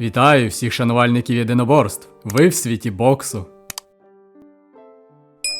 Вітаю всіх шанувальників єдиноборств. Ви в світі боксу.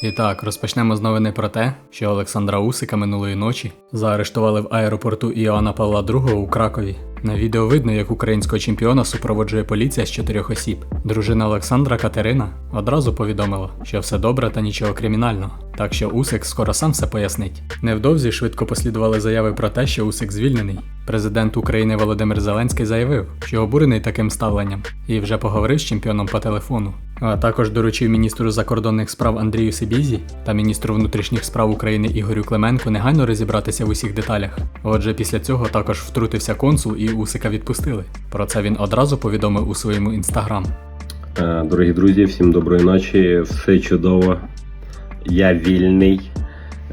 І так, розпочнемо з новини про те, що Олександра Усика минулої ночі заарештували в аеропорту Іоанна Павла II у Кракові. На відео видно, як українського чемпіона супроводжує поліція з чотирьох осіб. Дружина Олександра Катерина одразу повідомила, що все добре та нічого кримінального. Так що Усик скоро сам все пояснить. Невдовзі швидко послідували заяви про те, що Усик звільнений. Президент України Володимир Зеленський заявив, що обурений таким ставленням, і вже поговорив з чемпіоном по телефону. А також доручив міністру закордонних справ Андрію Сибізі та міністру внутрішніх справ України Ігорю Клименку негайно розібратися в усіх деталях. Отже, після цього також втрутився консул і Усика відпустили. Про це він одразу повідомив у своєму інстаграм. Е, Дорогі друзі, всім доброї ночі. Все чудово. Я вільний.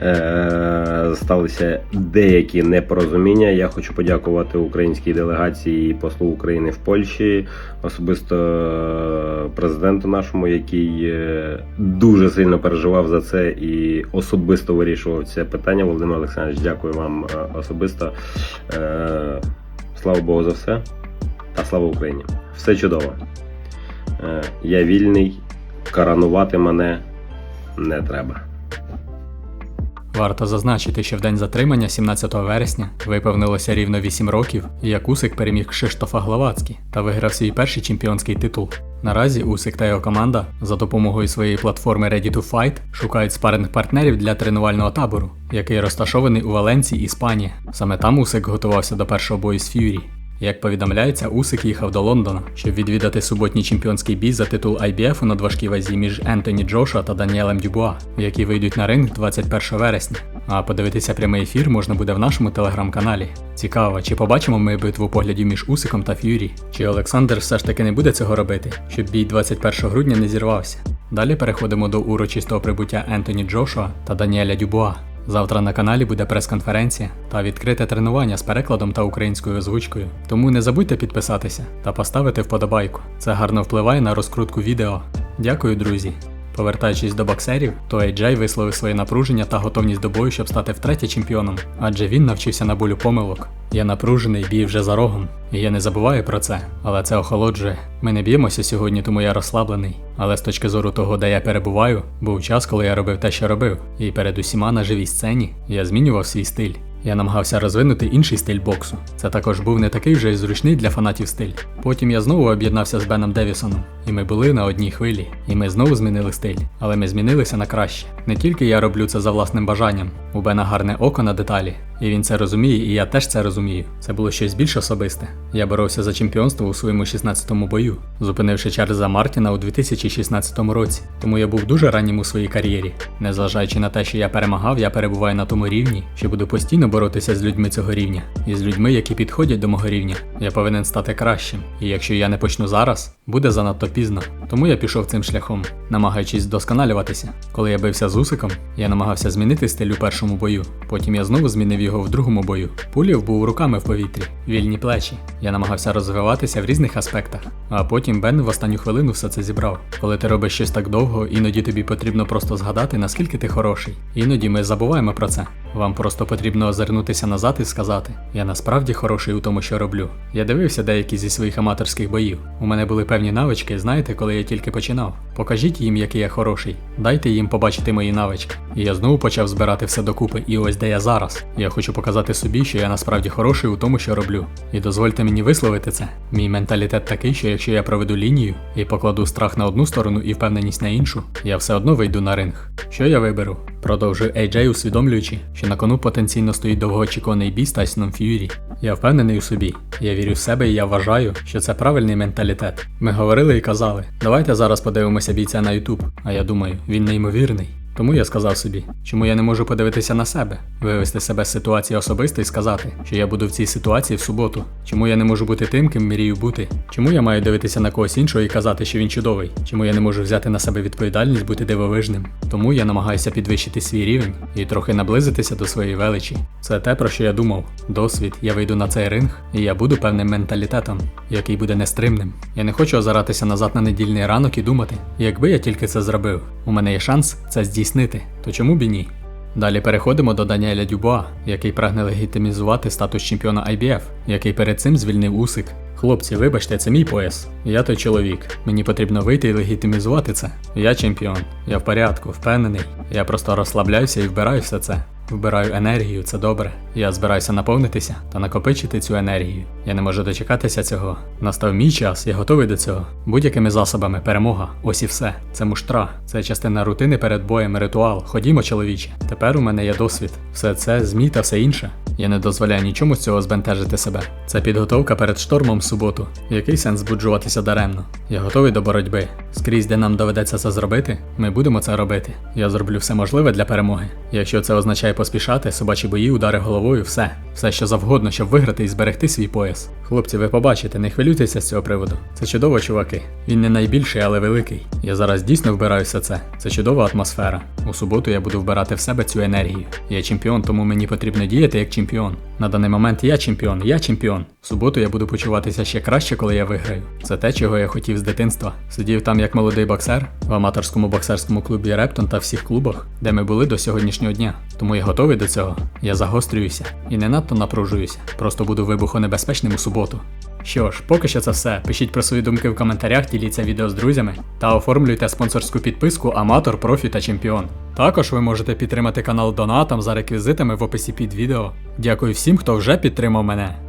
Е, Сталися деякі непорозуміння. Я хочу подякувати українській делегації і послу України в Польщі, особисто е, президенту нашому, який е, дуже сильно переживав за це і особисто вирішував це питання. Володимир Олександрович, дякую вам особисто. Слава Богу за все. Та слава Україні! Все чудово. Я вільний, коронувати мене не треба. Варто зазначити, що в день затримання, 17 вересня, виповнилося рівно 8 років, як Усик переміг Кшиштофа Главацькі та виграв свій перший чемпіонський титул. Наразі Усик та його команда за допомогою своєї платформи Ready to Fight шукають спаринг партнерів для тренувального табору, який розташований у Валенції, Іспанія. Саме там Усик готувався до першого бою з Ф'юрі. Як повідомляється, Усик їхав до Лондона, щоб відвідати суботній чемпіонський бій за титул IBF у надважкій вазі між Ентоні Джоша та Даніелем Дюбуа, які вийдуть на ринг 21 вересня. А подивитися прямий ефір можна буде в нашому телеграм-каналі. Цікаво, чи побачимо ми битву поглядів між Усиком та Ф'юрі, чи Олександр все ж таки не буде цього робити, щоб бій 21 грудня не зірвався. Далі переходимо до урочистого прибуття Ентоні Джошуа та Даніеля Дюбуа. Завтра на каналі буде прес-конференція та відкрите тренування з перекладом та українською озвучкою. Тому не забудьте підписатися та поставити вподобайку. Це гарно впливає на розкрутку відео. Дякую, друзі! Повертаючись до боксерів, то AJ висловив своє напруження та готовність до бою, щоб стати втретє чемпіоном, адже він навчився на болю помилок. Я напружений, бій вже за рогом, і я не забуваю про це, але це охолоджує. Ми не б'ємося сьогодні, тому я розслаблений. Але з точки зору того, де я перебуваю, був час, коли я робив те, що робив, і перед усіма на живій сцені я змінював свій стиль. Я намагався розвинути інший стиль боксу. Це також був не такий вже зручний для фанатів стиль. Потім я знову об'єднався з Беном Девісоном, і ми були на одній хвилі. І ми знову змінили стиль, але ми змінилися на краще. Не тільки я роблю це за власним бажанням. У Бена гарне око на деталі, і він це розуміє, і я теж це розумію. Це було щось більш особисте. Я боровся за чемпіонство у своєму 16-му бою, зупинивши Чарльза Мартіна у 2016 році. Тому я був дуже раннім у своїй кар'єрі. Незважаючи на те, що я перемагав, я перебуваю на тому рівні, що буду постійно боротися з людьми цього рівня і з людьми, які підходять до мого рівня. Я повинен стати кращим. І якщо я не почну зараз, буде занадто пізно. Тому я пішов цим шляхом, намагаючись вдосконалюватися. Коли я бився з Усиком, я намагався змінити стиль у першому бою. Потім я знову змінив його в другому бою. Пулів був руками в повітрі, вільні плечі. Я намагався розвиватися в різних аспектах. А потім Бен в останню хвилину все це зібрав. Коли ти робиш щось так довго, іноді тобі потрібно просто згадати, наскільки ти хороший. Іноді ми забуваємо про це. Вам просто потрібно озирнутися назад і сказати: я насправді хороший у тому, що роблю. Я дивився деякі зі своїх аматорських боїв. У мене були певні навички, знаєте, коли я тільки починав. Покажіть їм, який я хороший. Дайте їм побачити мої навички. І я знову почав збирати все докупи, і ось де я зараз. Я хочу показати собі, що я насправді хороший у тому, що роблю. І дозвольте мені висловити це. Мій менталітет такий, що якщо я проведу лінію і покладу страх на одну сторону і впевненість на іншу, я все одно вийду на ринг. Що я виберу? Продовжує AJ, усвідомлюючи, що на кону потенційно стоїть довгоочікуваний бій з Тайсоном Ф'юрі. Я впевнений у собі. Я вірю в себе і я вважаю, що це правильний менталітет. Ми говорили і казали, давайте зараз подивимося бійця на YouTube. А я думаю, він неймовірний. Тому я сказав собі, чому я не можу подивитися на себе, вивести себе з ситуації особисто і сказати, що я буду в цій ситуації в суботу. Чому я не можу бути тим, ким мрію бути? Чому я маю дивитися на когось іншого і казати, що він чудовий? Чому я не можу взяти на себе відповідальність бути дивовижним? Тому я намагаюся підвищити свій рівень і трохи наблизитися до своєї величі. Це те, про що я думав. Досвід, я вийду на цей ринг, і я буду певним менталітетом, який буде нестримним. Я не хочу озиратися назад на недільний ранок і думати, якби я тільки це зробив, у мене є шанс це здійснити, то чому б і ні? Далі переходимо до Даніеля Дюбуа, який прагне легітимізувати статус чемпіона IBF, який перед цим звільнив Усик. Хлопці, вибачте, це мій пояс. Я той чоловік. Мені потрібно вийти і легітимізувати це. Я чемпіон. Я в порядку, впевнений. Я просто розслабляюся і вбираю все це. Вбираю енергію, це добре. Я збираюся наповнитися та накопичити цю енергію. Я не можу дочекатися цього. Настав мій час, я готовий до цього. Будь-якими засобами, перемога. Ось і все. Це муштра. Це частина рутини перед боєм, ритуал. Ходімо, чоловіче. Тепер у мене є досвід. Все це, змі та все інше. Я не дозволяю нічому з цього збентежити себе. Це підготовка перед штормом в суботу. Який сенс збуджуватися даремно? Я готовий до боротьби. Скрізь, де нам доведеться це зробити, ми будемо це робити. Я зроблю все можливе для перемоги. Якщо це означає поспішати, собачі бої, удари головою, все. Все, що завгодно, щоб виграти і зберегти свій пояс. Хлопці, ви побачите, не хвилюйтеся з цього приводу. Це чудово, чуваки. Він не найбільший, але великий. Я зараз дійсно вбираю все це. Це чудова атмосфера. У суботу я буду вбирати в себе цю енергію. Я чемпіон, тому мені потрібно діяти як чемпіон. На даний момент я чемпіон, я чемпіон. В суботу я буду почуватися ще краще, коли я виграю. Це те, чого я хотів з дитинства. Сидів там як молодий боксер в аматорському боксерському клубі Рептон та всіх клубах, де ми були до сьогоднішнього дня. Тому я готовий до цього. Я загострююся і не надто напружуюся. Просто буду вибухонебезпечним у суботу. Що ж, поки що це все. Пишіть про свої думки в коментарях, діліться відео з друзями та оформлюйте спонсорську підписку Аматор, Профі та Чемпіон. Також ви можете підтримати канал донатом за реквізитами в описі під відео. Дякую всім, хто вже підтримав мене.